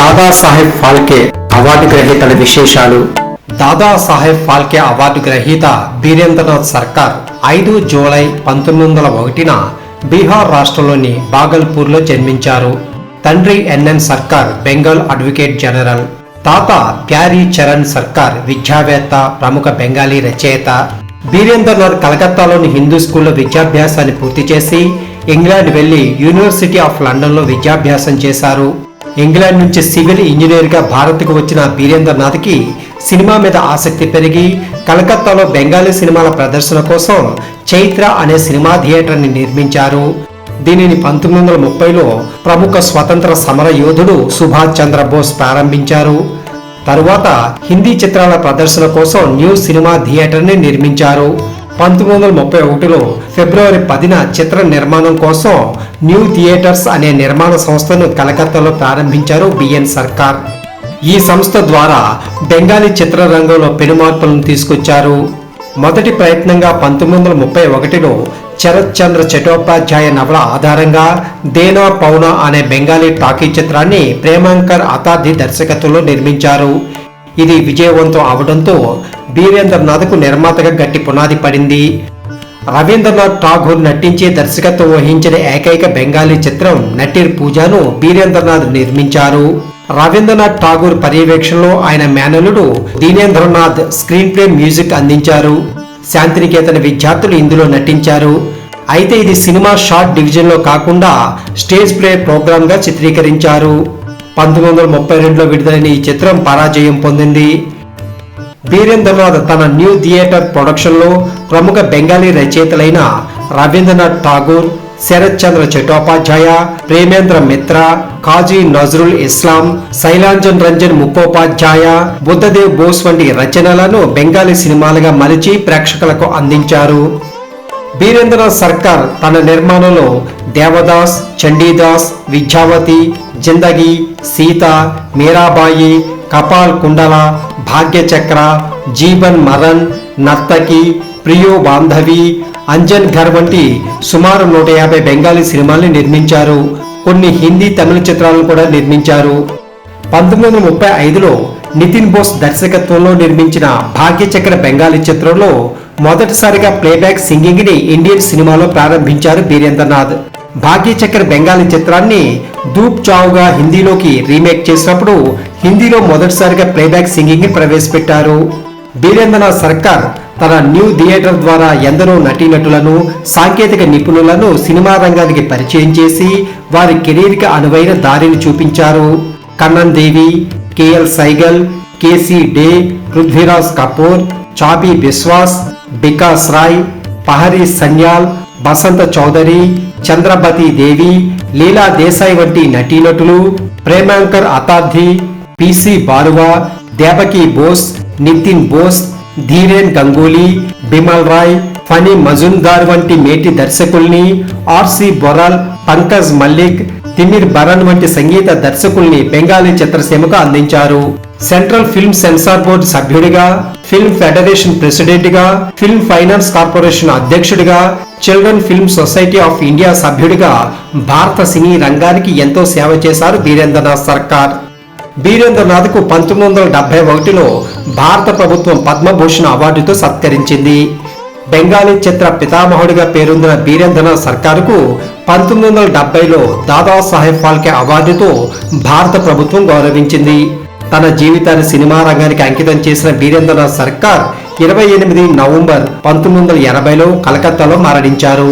Dadasaheb Phalke award గ్రహీతల విశేషాలు. Dadasaheb Phalke award గ్రహీత బీరేంద్రనాథ్ సర్కార్ ఐదు జూలై పంతొమ్మిది వందల ఒకటిన బీహార్ రాష్ట్రంలోని బాగల్పూర్లో జన్మించారు. తండ్రి ఎన్ఎన్ సర్కార్ బెంగాల్ అడ్వకేట్ జనరల్. తాత ప్యారీ చరణ్ సర్కార్ విద్యావేత్త ప్రముఖ బెంగాలీ రచయిత. బీరేంద్రనాథ్ కలకత్తాలోని హిందూ స్కూల్లో విద్యాభ్యాసాన్ని పూర్తి చేసి ఇంగ్లాండ్ వెళ్ళి యూనివర్సిటీ ఆఫ్ లండన్లో విద్యాభ్యాసం చేశారు. ఇంగ్లాండ్ నుంచి సివిల్ ఇంజనీర్గా భారత్కు వచ్చిన బీరేంద్రనాథ్కి సినిమా మీద ఆసక్తి పెరిగి కలకత్తాలో బెంగాలీ సినిమాల ప్రదర్శన కోసం చైత్ర అనే సినిమా థియేటర్ని నిర్మించారు. దీనిని పంతొమ్మిది వందల ముప్పైలో ప్రముఖ స్వతంత్ర సమర యోధుడు సుభాష్ చంద్రబోస్ ప్రారంభించారు. తరువాత హిందీ చిత్రాల ప్రదర్శన కోసం న్యూ సినిమా థియేటర్ని నిర్మించారు. పంతొమ్మిది వందల ముప్పై ఒకటిలో ఫిబ్రవరి పదిన చిత్ర నిర్మాణం కోసం న్యూ థియేటర్స్ అనే నిర్మాణ సంస్థను కలకత్తాలో ప్రారంభించారు బిఎన్ సర్కార్. ఈ సంస్థ ద్వారా బెంగాలీ చిత్రరంగంలో పెనుమార్పులను తీసుకొచ్చారు. మొదటి ప్రయత్నంగా పంతొమ్మిది వందల ముప్పై ఒకటిలో శరత్ చంద్ర చటోపాధ్యాయ నవల ఆధారంగా దేనా పౌనా అనే బెంగాలీ టాకీ చిత్రాన్ని ప్రేమాంకర్ అతాది దర్శకత్వంలో నిర్మించారు. ఇది విజయవంతం అవడంతో బీరేంద్రనాథ్కు నిర్మాతగా గట్టి పునాది పడింది. రవీంద్రనాథ్ ఠాగూర్ నటించి దర్శకత్వం వహించిన ఏకైక బెంగాలీ చిత్రం నటీర్ పూజాను బీరేంద్రనాథ్ నిర్మించారు. రవీంద్రనాథ్ ఠాగూర్ పర్యవేక్షణలో ఆయన మేనలుడు దీనేంద్రనాథ్ స్క్రీన్ ప్లే మ్యూజిక్ అందించారు. శాంతినికేతన విద్యార్థులు ఇందులో నటించారు. అయితే ఇది సినిమా షార్ట్ డివిజన్లో కాకుండా స్టేజ్ ప్లే ప్రోగ్రామ్గా చిత్రీకరించారు. పంతొమ్మిది వందల ముప్పై రెండులో విడుదలైన ఈ చిత్రం పరాజయం పొందింది. బీరేంద్రనాథ్ తన న్యూ థియేటర్ ప్రొడక్షన్లో ప్రముఖ బెంగాలీ రచయితలైన రవీంద్రనాథ్ ఠాగూర్ శరత్ చంద్ర చటోపాధ్యాయ ప్రేమేంద్ర మిత్ర కాజీ నజరుల్ ఇస్లాం శైలాంజన్ రంజన్ ముఖోపాధ్యాయ బుద్ధదేవ్ బోస్ వంటి రచనలను బెంగాలీ సినిమాలుగా మలిచి ప్రేక్షకులకు అందించారు. బీరేంద్రనాథ్ సర్కార్ తన నిర్మాణంలో దేవదాస్ చండీదాస్ విద్యావతి జిందగి సీత మీరాబాయి కపాల్ కుండల భాగ్యచక్ర జీవన్ మరన్ నర్తకి ప్రియో బాంధవి అంజన్ ఘర్ వంటి సుమారు నూట యాభై బెంగాలీ సినిమాల్ని నిర్మించారు. కొన్ని హిందీ తమిళ చిత్రాలను కూడా నిర్మించారు. పంతొమ్మిది వందల ముప్పై ఐదులో నితిన్ బోస్ దర్శకత్వంలో నిర్మించిన భాగ్యచక్ర బెంగాలీ చిత్రంలో మొదటిసారిగా ప్లేబ్యాక్ సింగింగ్ని ఇండియన్ సినిమాలో ప్రారంభించారు బీరేంద్రనాథ్. భాగ్యచక్ర బెంగాలీ చిత్రాన్ని దూప్ చావుగా హిందీలోకి రీమేక్ చేసినప్పుడు హిందీలో మొదటిసారిగా ప్లేబ్యాక్ సింగింగ్ని ప్రవేశపెట్టారు. బీరేంద్రనాథ్ సర్కార్ తన న్యూ థియేటర్ ద్వారా ఎందరో నటీనటులను సాంకేతిక నిపుణులను సినిమా రంగానికి పరిచయం చేసి వారి కెరీర్కి అనువైన దారిని చూపించారు. కన్నన్ దేవి కేఎల్ సైగల్ కేసీ డే పృథ్వీరాజ్ కపూర్ చాబీ బిశ్వాస్ బికాస్ రాయ్ పహరీ సన్యాల్ బసంత చౌదరి చంద్రబతి దేవి లీలా దేశాయ్ వంటి నటీనటులు ప్రేమాంకర్ అతార్థి పిసి బారువా దేవకి బోస్ నితిన్ బోస్ ధీరేన్ గంగూలీ బిమల్ రాయ్ ఫనీ మజుందార్ వంటి మేటి దర్శకుల్ని ఆర్సి బొరాల్ పంకజ్ మల్లిక్ తిమిర్ బరన్ వంటి సంగీత దర్శకుల్ని బెంగాలీ చిత్రసీమకు అందించారు. సెంట్రల్ ఫిల్మ్ సెన్సార్ బోర్డు సభ్యుడిగా ఫిల్మ్ ఫెడరేషన్ ప్రెసిడెంట్గా ఫిల్మ్ ఫైనాన్స్ కార్పొరేషన్ అధ్యక్షుడిగా children film society of India సభ్యుడిగా భారత సినీ రంగానికి ఎంతో సేవ చేశారు బీరేంద్రనాథ్ సర్కార్. బీరేంద్రనాథ్కు పంతొమ్మిది వందల డెబ్బై ఒకటిలో భారత ప్రభుత్వం పద్మభూషణ్ అవార్డుతో సత్కరించింది. బెంగాలీ చిత్ర పితామహుడిగా పేరొందిన బీరేంద్రనాథ్ సర్కారుకు పంతొమ్మిది వందల డెబ్బైలో దాదాసాహెబ్ ఫాల్కే అవార్డుతో భారత ప్రభుత్వం గౌరవించింది. తన జీవితాన్ని సినిమా రంగానికి అంకితం చేసిన బీరేంద్రనాథ్ సర్కార్ ఇరవై ఎనిమిది నవంబర్ పంతొమ్మిది వందల ఎనభైలో కలకత్తాలో మరణించారు.